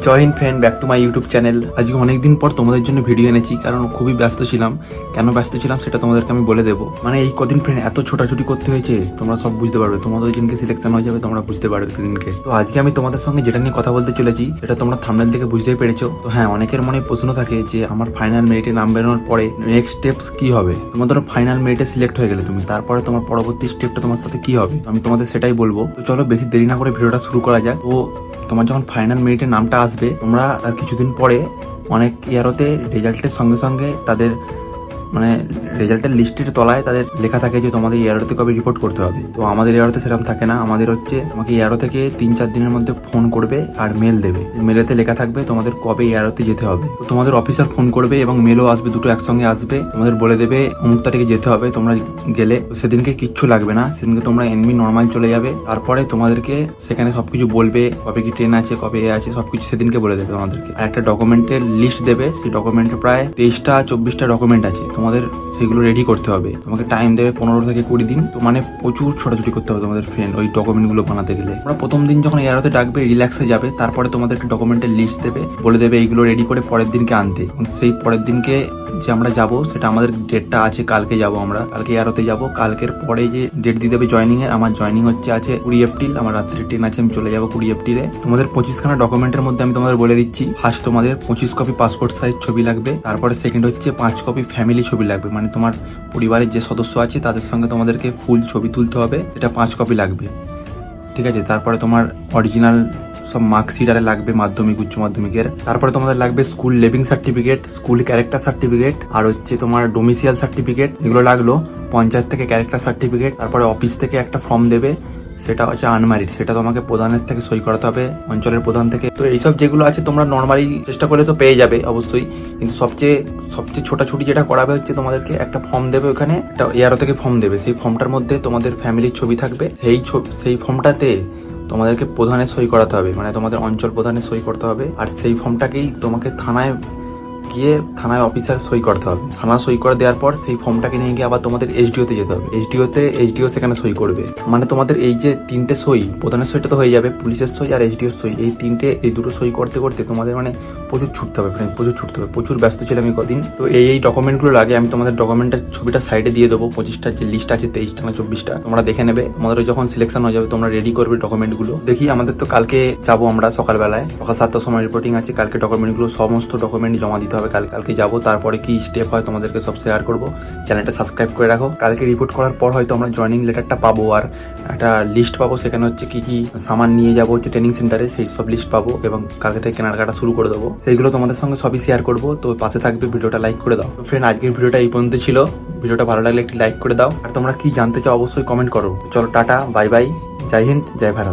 Jai Hind friend back to my YouTube channel আজকে অনেকদিন পর তোমাদের জন্য ভিডিও এনেছি, কারণ খুবই ব্যস্ত ছিলাম। কেন ব্যস্ত ছিলাম সেটা তোমাদেরকে আমি বলে দেবো। মানে এই কদিন ফ্রেন্ড এত ছোটাছুটি করতে হয়েছে, তোমরা সব বুঝতে পারবে। তোমাদের যেদিনকে সিলেকশন হয়ে যাবে, তোমরা বুঝতে পারবে সেদিনকে। তো আজকে আমি তোমাদের সঙ্গে যেটা নিয়ে কথা বলতে চলেছি, সেটা তোমরা থামনেল থেকে বুঝতেই পেরেছ। তো হ্যাঁ অনেকের মনে প্রশ্ন থাকে যে, আমার ফাইনাল মেরিটে নাম বেরোনোর পরে নেক্সট স্টেপস কি হবে? তোমার ধরো ফাইনাল মেরিটে সিলেক্ট হয়ে গেলে তুমি, তারপরে তোমার পরবর্তী স্টেপটা তোমার সাথে কি হবে? আমি তোমাদের সেটাই বলব। তো চলো, বেশি দেরি না করে ভিডিওটা শুরু করা যাক। তো তোমার যখন ফাইনাল মেরিটে নামটা আসবে, তোমরা আর কিছুদিন পরে অনেক ইয়ারোতে রেজাল্টের সঙ্গে সঙ্গে তাদের মানে রেজাল্টের লিস্টের তলায় তাদের লেখা থাকে যে তোমাদের ইয়ারোতে কবে রিপোর্ট করতে হবে। তো আমাদের ইয়ারোতে সেরকম থাকে না। আমাদের হচ্ছে তোমাকে ইয়ারো থেকে তিন চার দিনের মধ্যে ফোন করবে আর মেল দেবে। মেলেতে লেখা থাকবে তোমাদের কবে ইয়ারোতে যেতে হবে। তোমাদের অফিসার ফোন করবে এবং মেলও আসবে, দুটো একসঙ্গে আসবে। তোমাদের বলে দেবে অমুক তারিখে যেতে হবে, তোমরা গেলে। সেদিনকে কিচ্ছু লাগবে না। সেদিনকে তোমরা এনবি নর্মাল চলে যাবে। তারপরে তোমাদেরকে সেখানে সবকিছু বলবে, কবে কি ট্রেন আছে, কবে এ আছে, সবকিছু সেদিনকে বলে দেবে তোমাদেরকে। আর একটা ডকুমেন্টের লিস্ট দেবে। সেই ডকুমেন্টে প্রায় তেইশটা, চব্বিশটা ডকুমেন্ট আছে। তোমাদের সেগুলো রেডি করতে হবে। তোমাকে টাইম দেবে পনেরো থেকে কুড়ি দিন। তো মানে প্রচুর ছোটাছুটি করতে হবে তোমাদের ফ্রেন্ড ওই ডকুমেন্টগুলো বানাতে গেলে। তোমরা প্রথম দিন যখন এয়ারতে ডাকবে রিল্যাক্সে যাবে। তারপরে তোমাদের তোমাদেরকে ডকুমেন্টের লিস্ট দেবে। বলে দেবে এইগুলো রেডি করে পরের দিনকে আনতে। সেই পরের দিনকে যে আমরা যাব, সেটা আমাদের ডেটটা আছে, কালকে যাব আমরা। কালকে এয়ারোতে যাব, কালকের পরে যে ডেট দিয়ে দেবে জয়নিং এর আমার জয়নিং হচ্ছে আছে কুড়ি এপ্রিল আমার রাত্রি ট্রেন আছে, আমি চলে যাব কুড়ি এপ্রিলে তোমাদের পঁচিশখানা ডকুমেন্টের মধ্যে আমি তোমাদের বলে দিচ্ছি। ফার্স্ট তোমাদের পঁচিশ কপি পাসপোর্ট সাইজ ছবি লাগবে, তারপরে সেকেন্ড হচ্ছে পাঁচ কপি ফ্যামিলি ছবি লাগবে। মানে তোমার পরিবারের যে সদস্য আছে, তাদের সঙ্গে তোমাদেরকে ফুল ছবি তুলতে হবে, এটা পাঁচ কপি লাগবে। ঠিক আছে? তারপরে তোমার অরিজিনাল সব মার্কশিট আরে লাগবে, মাধ্যমিক, উচ্চ মাধ্যমিকের। তারপরে তোমাদের লাগবে school leaving certificate school character certificate আর হচ্ছে তোমার ডোমিসিয়াল সার্টিফিকেট এগুলো লাগল। পঞ্চায়েত থেকে ক্যারেক্টার সার্টিফিকেট তারপরে অফিস থেকে একটা ফর্ম দেবে। সেটা হচ্ছে আনমারিড সেটা তোমাকে প্রধানের থেকে সই করাতে হবে, অঞ্চলের প্রধান থেকে। তো এইসব যেগুলো আছে তোমরা নর্মালি চেষ্টা করলে তো পেয়ে যাবে অবশ্যই। কিন্তু সবচেয়ে সবচেয়ে ছোটাছুটি যেটা করাবে হচ্ছে তোমাদেরকে একটা ফর্ম দেবে ওখানে, একটা এয়ারো থেকে ফর্ম দেবে। সেই ফর্মটার মধ্যে তোমাদের ফ্যামিলির ছবি থাকবে। সেই সেই ফর্মটাতে তোমাদেরকে প্রধানে সই করাতে হবে মানে তোমাদের অঞ্চল প্রধানে সই করতে হবে। আর সেই ফর্মটাকেই তোমাকে থানায় গিয়ে থানায় অফিসার সই করতে হবে। থানা সই করে দেওয়ার পর সেই ফর্মটাকে নিয়ে গিয়ে আবার তোমাদের এইচডিওতে যেতে হবে। এইচডিওতে এইচডিও সেখানে সই করবে। মানে তোমাদের এই যে তিনটে সই প্রধানের সইটা তো হয়ে যাবে পুলিশের সই আর এইচডিওর সই। এই তিনটে এই দুটো সই করতে করতে তোমাদের মানে প্রচুর ছুটতে হবে friend, প্রচুর ছুটতে হবে। প্রচুর ব্যস্ত ছিলাম এই কদিন। তো এই এই ডকুমেন্টগুলো লাগে আমি তোমাদের ডকুমেন্টের ছবিটা সাইডে দিয়ে দেবো। পঁচিশটা যে লিস্ট আছে তেইশটা না চব্বিশটা তোমরা দেখে নেবে। তোমাদের যখন সিলেকশন হয়ে যাবে তোমরা রেডি করবে ডকুমেন্টগুলো দেখি আমাদের তো কালকে যাব আমরা সকালবেলায়। সকাল সাতটার সময় রিপোর্টিং আছে কালকে ডকুমেন্টগুলো সমস্ত ডকুমেন্ট জমা দিতে হবে। কাল, কালকে যাব, তারপরে কি স্টেপ হয় তোমাদেরকে সব শেয়ার করব। চ্যানেলটা সাবস্ক্রাইব করে রাখো। কালকে রিপোর্ট করার পর হয়তো আমরা জয়নিং লেটারটা পাবো আর একটা লিস্ট পাবো, সেখানে হচ্ছে কি কি সামান নিয়ে যাব হচ্ছে ট্রেনিং সেন্টারে সেই সব লিস্ট পাবো এবং কালকে থেকে কেনাকাটা শুরু করে দেবো। সেইগুলো তোমাদের সঙ্গে সবই শেয়ার করব। তো পাশে থাকবে ভিডিওটা লাইক করে দাও। ফ্রেন্ড আজকের ভিডিওটা এই পর্যন্ত ছিল। ভিডিওটা ভালো লাগলে একটি লাইক করে দাও। আর তোমরা কি জানতে চাও, অবশ্যই কমেন্ট করো। চলো, tata bye bye Jai Hind, Jai Bharat.